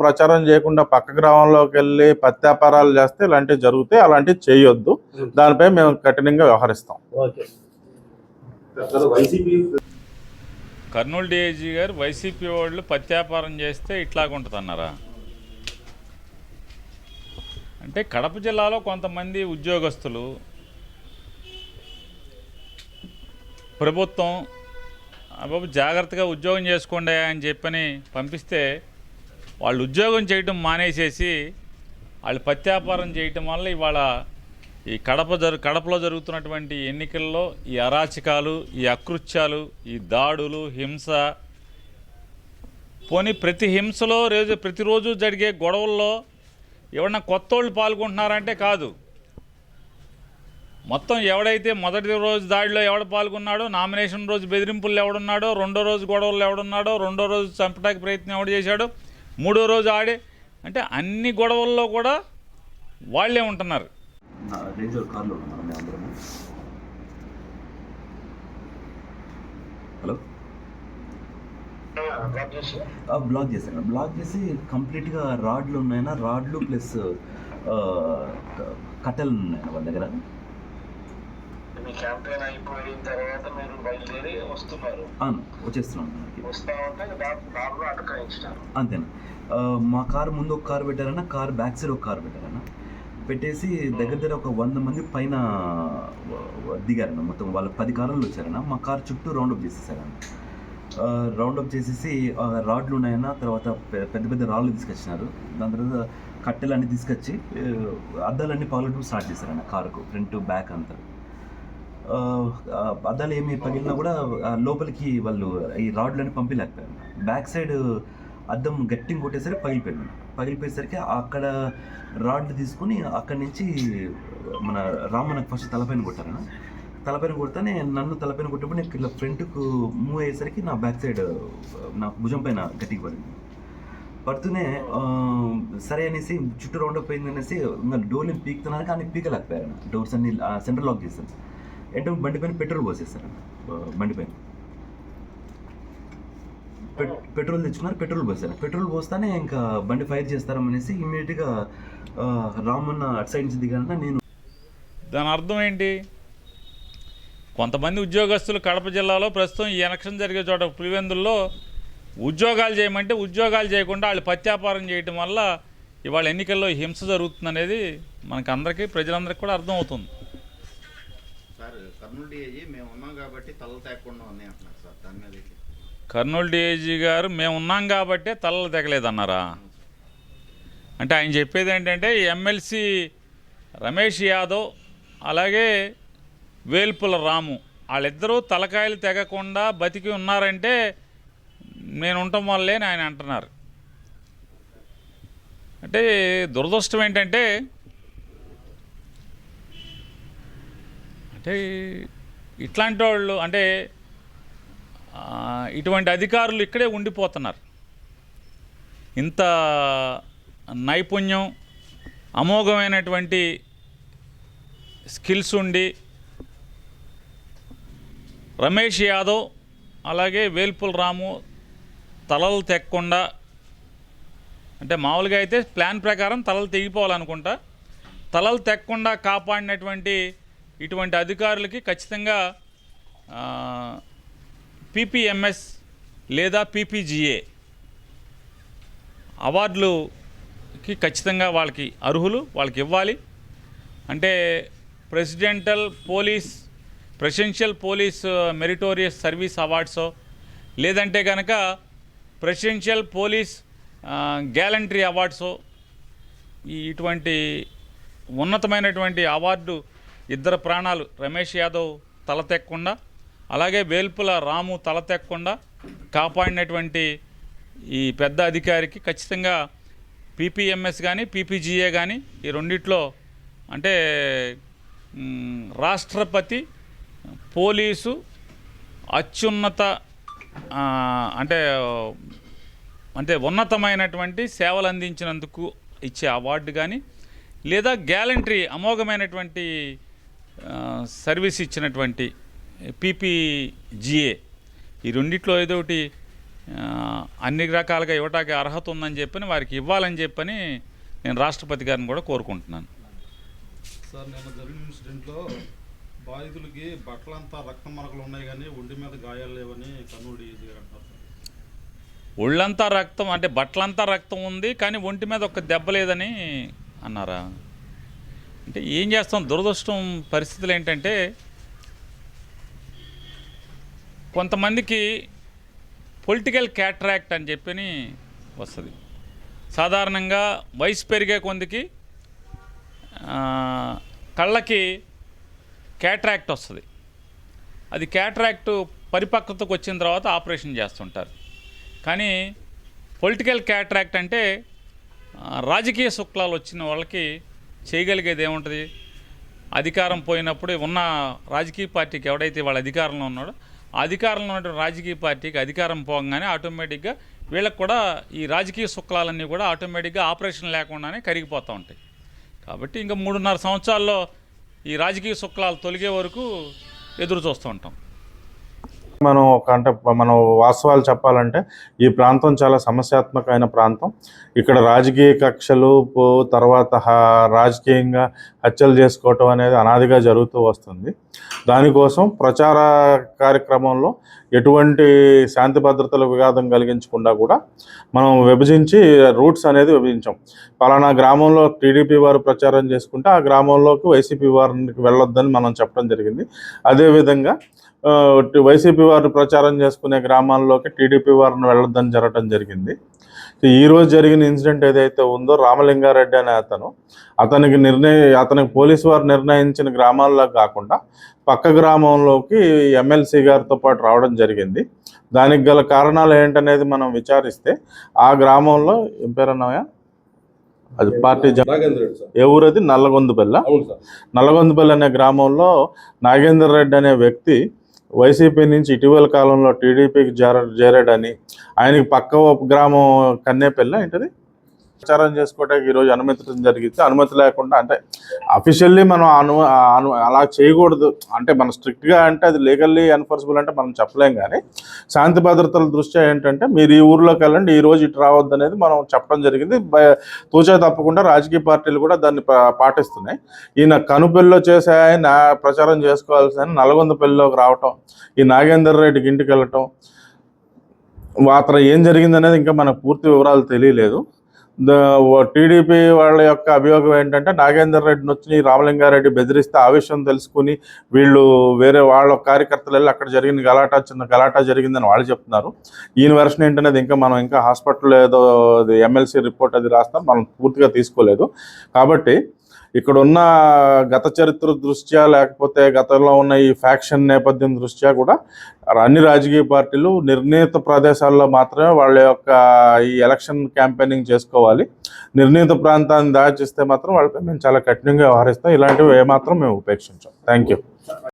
ప్రచారం చేయకుండా పక్క గ్రామంలోకి వెళ్ళి పత్యాపారాలు చేస్తే ఇలాంటివి జరుగుతాయి అలాంటివి చేయొద్దు. దానిపై మేము కఠినంగా వ్యవహరిస్తాం. కర్నూలు డిఐజీ గారు వైసీపీ వాళ్ళు పత్యాపారం చేస్తే ఇట్లాగుంటుంది అన్నారా అంటే కడప జిల్లాలో కొంతమంది ఉద్యోగస్తులు ప్రభుత్వం అబాబు జాగ్రత్తగా ఉద్యోగం చేసుకోండి అని చెప్పని పంపిస్తే వాళ్ళు ఉద్యోగం చేయటం మానేసేసి వాళ్ళు పత్యాపారం చేయటం వల్ల ఇవాళ ఈ కడప జరు కడపలో జరుగుతున్నటువంటి ఎన్నికల్లో ఈ అరాచకాలు ఈ అకృత్యాలు ఈ దాడులు హింస పోనీ ప్రతి హింసలో రోజు ప్రతిరోజు జరిగే గొడవల్లో ఎవరన్నా కొత్త వాళ్ళు పాల్గొంటున్నారంటే కాదు. మొత్తం ఎవడైతే మొదటి రోజు దాడిలో ఎవడు పాల్గొన్నాడో నామినేషన్ రోజు బెదిరింపులు ఎవడున్నాడో రెండో రోజు గొడవలు ఎవడున్నాడో రెండో రోజు చంపడానికి ప్రయత్నం ఎవడు చేశాడో మూడో రోజు ఆడే అంటే అన్ని గొడవల్లో కూడా వాళ్ళే ఉంటున్నారు. హలో? బ్లాక్ చేశాను. బ్లాక్ చేసి కంప్లీట్గా రాడ్లు ఉన్నాయన్నా రాడ్లు ప్లస్ కట్టెలు ఉన్నాయన్న వాళ్ళ దగ్గర? మీ క్యాంపెయిన్ అయిపోయిన తర్వాత మీరు బయలుదేరి వస్తున్నారు. అవును వచ్చేస్తున్నాం మనకి. వస్తా ఉంటే దా- దారిలో అటకాయించినారు అంతేనా? మా కారు ముందు ఒక కారు పెట్టారన్న కారు బ్యాక్ సైడ్ ఒక కారు పెట్టారన్న. పెట్టేసి దగ్గర దగ్గర ఒక వంద మంది పైన దిగారన్న మొత్తం వాళ్ళ పది కార్లు వచ్చారన్న. మా కారు చుట్టూ రౌండప్ చేసేసారన్న. రౌండప్ చేసేసి రాడ్లు ఉన్నాయన్న తర్వాత పెద్ద పెద్ద రాళ్ళు తీసుకొచ్చినారు. దాని తర్వాత కట్టెలు అన్ని తీసుకొచ్చి అద్దాలన్నీ పగలటం స్టార్ట్ చేశారన్న కారుకు ఫ్రంట్ బ్యాక్ అంతా. అద్దాలు ఏమి పగిలినా కూడా లోపలికి వాళ్ళు ఈ రాడ్లని పంపించలేకపోయారు బ్యాక్ సైడ్ అద్దం గట్టిని కొట్టేసరికి పగిలిపోయింది. పగిలిపోయేసరికి అక్కడ రాడ్లు తీసుకుని అక్కడి నుంచి మన రామన్నకు ఫస్ట్ తలపైన కొట్టారు తలపైన కొడితేనే నన్ను తలపైన కొట్టినప్పుడు నేను ఇట్లా ఫ్రంట్కు మూవ్ అయ్యేసరికి నా బ్యాక్ సైడ్ నా భుజం పైన గట్టికి పడింది. పడుతూనే సరే అనేసి చుట్టూ రౌండ్ అప్ అయింది అనేసి ఇంకా డోర్ని పీకుతున్నాను కానీ పీకలేకపోయారు డోర్స్ అన్ని సెంటర్ లాక్ చేశాను అంటే బండి పైన పెట్రోల్ పోసేస్తారు. బండి పైన. పెట్- పెట్రోల్ తెచ్చుకున్నారు పెట్రోల్ పోసారు పెట్రోల్ పోస్తానే ఇంకా బండి ఫైర్ చేస్తారనేసి ఇమీడియట్గా రామన్న అటు సైడ్ నుంచి దిగాలన్నా నేను దాని అర్థం ఏంటి? కొంతమంది ఉద్యోగస్తులు కడప జిల్లాలో ప్రస్తుతం ఈ ఎలక్షన్ జరిగే చోట పులివెందుల్లో ఉద్యోగాలు చేయమంటే ఉద్యోగాలు చేయకుండా వాళ్ళు పత్యాపారం చేయటం వల్ల ఇవాళ ఎన్నికల్లో హింస జరుగుతుందనేది మనకు అందరికీ ప్రజలందరికీ కూడా అర్థమవుతుంది. అవుతుంది కర్నూలు డిఐజీ మేము ఉన్నాం కాబట్టి తలలు తేకుండా ఉన్నాయి అంటున్నారు సార్. దాని మీద కర్నూలు డిఐజీ గారు మేము ఉన్నాం కాబట్టే తలలు తెగలేదన్నారా అంటే ఆయన చెప్పేది ఏంటంటే ఎమ్మెల్సీ రమేష్ యాదవ్ అలాగే వేల్పుల రాము వాళ్ళిద్దరూ తలకాయలు తెగకుండా బతికి ఉన్నారంటే నేను ఉండటం వల్లే అని ఆయన అంటున్నారు. అంటే దురదృష్టం ఏంటంటే అంటే ఇట్లాంటి వాళ్ళు అంటే ఇటువంటి అధికారులు ఇక్కడే ఉండిపోతున్నారు. ఇంత నైపుణ్యం అమోఘమైనటువంటి స్కిల్స్ ఉండి రమేష్ యాదవ్ అలాగే వేల్పుల రాము తలలు తెక్కకుండా అంటే మామూలుగా అయితే ప్లాన్ ప్రకారం తలలు తెగిపోవాలనుకుంటా తలలు తెక్కకుండా కాపాడినటువంటి ఇటువంటి అధికారులకి ఖచ్చితంగా పీపీఎంఎస్ లేదా పీపీజీఏ అవార్డులుకి ఖచ్చితంగా వాళ్ళకి అర్హులు వాళ్ళకి ఇవ్వాలి. అంటే presidential police presidential police meritorious service అవార్డ్సో లేదంటే కనుక ప్రెసిడెన్షియల్ పోలీస్ గ్యాలంటరీ అవార్డ్సో ఇటువంటి ఉన్నతమైనటువంటి అవార్డు ఇద్దరు ప్రాణాలు రమేష్ యాదవ్ తల తెక్కకుండా అలాగే వేల్పుల రాము తల తెక్కకుండా కాపాడినటువంటి ఈ పెద్ద అధికారికి ఖచ్చితంగా పీపీఎంఎస్ కానీ పీపీజీఏ కానీ ఈ రెండిట్లో అంటే రాష్ట్రపతి పోలీసు అత్యున్నత అంటే అంటే ఉన్నతమైనటువంటి సేవలు అందించినందుకు ఇచ్చే అవార్డు కానీ లేదా గ్యాలంటరీ అమోఘమైనటువంటి సర్వీస్ ఇచ్చినటువంటి పీపీజీఏ. ఈ రెండిట్లో ఏదో ఒకటి అన్ని రకాలుగా ఇవ్వటానికి అర్హత ఉందని చెప్పని వారికి ఇవ్వాలని చెప్పని నేను రాష్ట్రపతి గారిని కూడా కోరుకుంటున్నాను. సార్ నిన్న జరిగిన ఇన్సిడెంట్లో బాధితులకి బట్టలంతా రక్త మరకలు ఉన్నాయి కానీ ఒంటి మీద గాయాలు లేవని కర్నూలు డీజీ గారు అంటారు ఒళ్ళంతా రక్తం అంటే బట్టలంతా రక్తం ఉంది కానీ ఒంటి మీద ఒక దెబ్బ లేదని అన్నారా? అంటే ఏం చేస్తాం? దురదృష్టం పరిస్థితులు ఏంటంటే కొంతమందికి పొలిటికల్ క్యాట్రాక్ట్ అని చెప్పని వస్తుంది. సాధారణంగా వయసు పెరిగే కొందికి కళ్ళకి క్యాట్రాక్ట్ వస్తుంది. అది క్యాట్రాక్ట్ పరిపక్వతకు వచ్చిన తర్వాత ఆపరేషన్ చేస్తుంటారు. కానీ పొలిటికల్ క్యాట్రాక్ట్ అంటే రాజకీయ శుక్లాలు వచ్చిన వాళ్ళకి చేయగలిగేది ఏముంటుంది? అధికారం పోయినప్పుడు ఉన్న రాజకీయ పార్టీకి ఎవడైతే వాళ్ళ అధికారంలో ఉన్నాడో ఆ అధికారంలో ఉన్న రాజకీయ పార్టీకి అధికారం పోగానే ఆటోమేటిక్గా వీళ్ళకి కూడా ఈ రాజకీయ శుక్లాలన్నీ కూడా ఆటోమేటిక్గా ఆపరేషన్ లేకుండానే కరిగిపోతూ ఉంటాయి. కాబట్టి ఇంకా మూడున్నర సంవత్సరాల్లో ఈ రాజకీయ శుక్లాలు తొలగే వరకు ఎదురు చూస్తూ ఉంటాం. మనం ఒక అంటే మనం వాస్తవాలు చెప్పాలంటే ఈ ప్రాంతం చాలా సమస్యాత్మకమైన ప్రాంతం. ఇక్కడ రాజకీయ కక్షలు తర్వాత రాజకీయంగా హత్యలు చేసుకోవటం అనేది అనాదిగా జరుగుతూ వస్తుంది. దానికోసం ప్రచార కార్యక్రమంలో ఎటువంటి శాంతి భద్రతల విఘాతం కలిగించకుండా కూడా మనం విభజించి రూట్స్ అనేది విభజించాం. పలానా గ్రామంలో టీడీపీ వారు ప్రచారం చేసుకుంటే ఆ గ్రామంలోకి వైసీపీ వారికి వెళ్ళొద్దని మనం చెప్పడం జరిగింది. అదేవిధంగా వైసీపీ వారు ప్రచారం చేసుకునే గ్రామాల్లోకి టీడీపీ వారిని వెళ్ళొద్దని జరగడం జరిగింది. ఈ రోజు జరిగిన ఇన్సిడెంట్ ఏదైతే ఉందో రామలింగారెడ్డి అనే అతను అతనికి నిర్ణయ అతనికి పోలీసు వారు నిర్ణయించిన గ్రామాల్లో కాకుండా పక్క గ్రామంలోకి ఎమ్మెల్సీ గారితో పాటు రావడం జరిగింది. దానికి గల కారణాలు ఏంటనేది మనం విచారిస్తే ఆ గ్రామంలో ఏం అది పార్టీ ఏ ఊరది? నల్లగొందుపల్లి. నల్లగొందుపల్లి అనే గ్రామంలో నాగేందర్ రెడ్డి అనే వ్యక్తి వైసీపీ నుంచి ఇటీవల కాలంలో టీడీపీకి చేర చేరాడని ఆయనకి పక్క గ్రామం కన్నేపల్లి ఏంటది? ప్రచారం చేసుకోవడానికి ఈరోజు అనుమతించడం జరిగింది. అనుమతి లేకుండా అంటే అఫీషియల్లీ మనం అను అను- అలా చేయకూడదు. అంటే మనం స్ట్రిక్ట్గా అంటే అది లీగల్లీ ఎన్ఫోర్సబుల్ అంటే మనం చెప్పలేం కానీ శాంతి భద్రతల దృష్ట్యా ఏంటంటే మీరు ఈ ఊర్లోకి వెళ్ళండి ఈ రోజు ఇటు రావద్దు అనేది మనం చెప్పడం జరిగింది. తూచా తప్పకుండా రాజకీయ పార్టీలు కూడా దాన్ని పా- పాటిస్తున్నాయి. ఈయన కనుపెల్లో చేసాయని ప్రచారం చేసుకోవాల్సిన నల్గొందపల్లిలోకి రావటం ఈ నాగేందర్ రెడ్డికి ఇంటికి వెళ్ళటం అతను ఏం జరిగిందనేది ఇంకా మనకు పూర్తి వివరాలు తెలియలేదు. టీడీపీ వాళ్ళ యొక్క అభియోగం ఏంటంటే నాగేందర్ రెడ్డిని వచ్చి రామలింగారెడ్డి బెదిరిస్తే ఆ విషయం తెలుసుకుని వీళ్ళు వేరే వాళ్ళ కార్యకర్తలు వెళ్ళి అక్కడ జరిగిన గలాటా చిన్న గలాటా జరిగిందని వాళ్ళు చెప్తున్నారు. ఈయన వెర్షన్ ఏంటనేది ఇంకా మనం ఇంకా హాస్పిటల్ ఏదో ఎమ్మెల్సీ రిపోర్ట్ అది రాస్తాం మనం పూర్తిగా తీసుకోలేదు. కాబట్టి ఇక్కడ ఉన్న గత చరిత్ర దృష్ట్యా లేకపోతే గతంలో ఉన్న ఈ ఫ్యాక్షన్ నేపథ్యం దృష్ట్యా కూడా అన్ని రాజకీయ పార్టీలు నిర్ణీత ప్రదేశాల్లో మాత్రమే వాళ్ళ యొక్క ఈ ఎలక్షన్ క్యాంపెయినింగ్ చేసుకోవాలి. నిర్ణీత ప్రాంతాన్ని దాచిస్తే మాత్రం వాళ్ళపై మేము చాలా కఠినంగా వ్యవహరిస్తాం. ఇలాంటివి ఏమాత్రం మేము ఉపేక్షించాం. Thank you